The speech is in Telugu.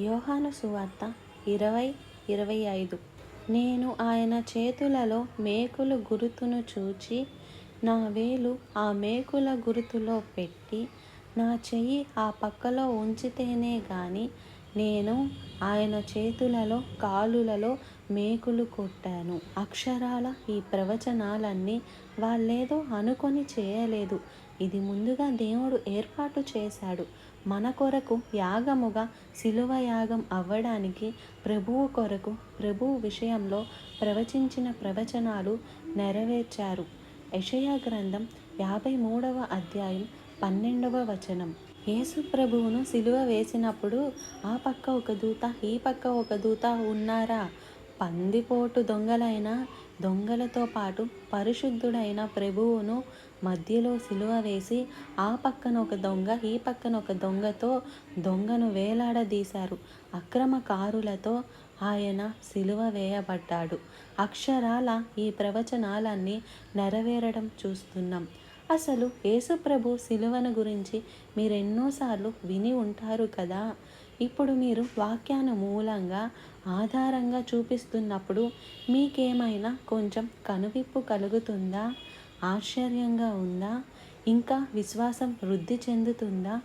యోహాను సువార్త ఇరవై ఇరవై ఐదు. నేను ఆయన చేతులలో మేకులు గురుతును చూచి నా వేలు ఆ మేకుల గురుతులో పెట్టి నా చెయ్యి ఆ పక్కలో ఉంచితేనే గాని నేను ఆయన చేతులలో కాలులలో మేకులు కొట్టాను. అక్షరాల ఈ ప్రవచనాలన్నీ వాళ్ళేదో అనుకొని చేయలేదు. ఇది ముందుగా దేవుడు ఏర్పాటు చేశాడు. మన కొరకు యాగముగా శిలువ యాగం అవ్వడానికి ప్రభువు కొరకు ప్రభువు విషయంలో ప్రవచించిన ప్రవచనాలు నెరవేర్చారు. యషయా గ్రంథం యాభై మూడవ అధ్యాయం పన్నెండవ వచనం. యేసు ప్రభువును సిలువ వేసినప్పుడు ఆ పక్క ఒక దూత ఈ పక్క ఒక దూత ఉన్నారా? పందిపోటు దొంగలైన దొంగలతో పాటు పరిశుద్ధుడైన ప్రభువును మధ్యలో సిలువ వేసి ఆ పక్కన ఒక దొంగ ఈ పక్కన ఒక దొంగతో దొంగను వేలాడదీశారు. అక్రమకారులతో ఆయన సిలువ వేయబడ్డాడు. అక్షరాల ఈ ప్రవచనాలన్నీ నెరవేరడం చూస్తున్నాం. అసలు యేసుప్రభు సిలువను గురించి మీరెన్నోసార్లు విని ఉంటారు కదా. ఇప్పుడు మీరు వాక్యాన మూలంగా ఆధారంగా చూపిస్తున్నప్పుడు మీకేమైనా కొంచెం కనువిప్పు కలుగుతుందా? ఆశ్చర్యంగా ఉందా? ఇంకా విశ్వాసం వృద్ధి చెందుతుందా?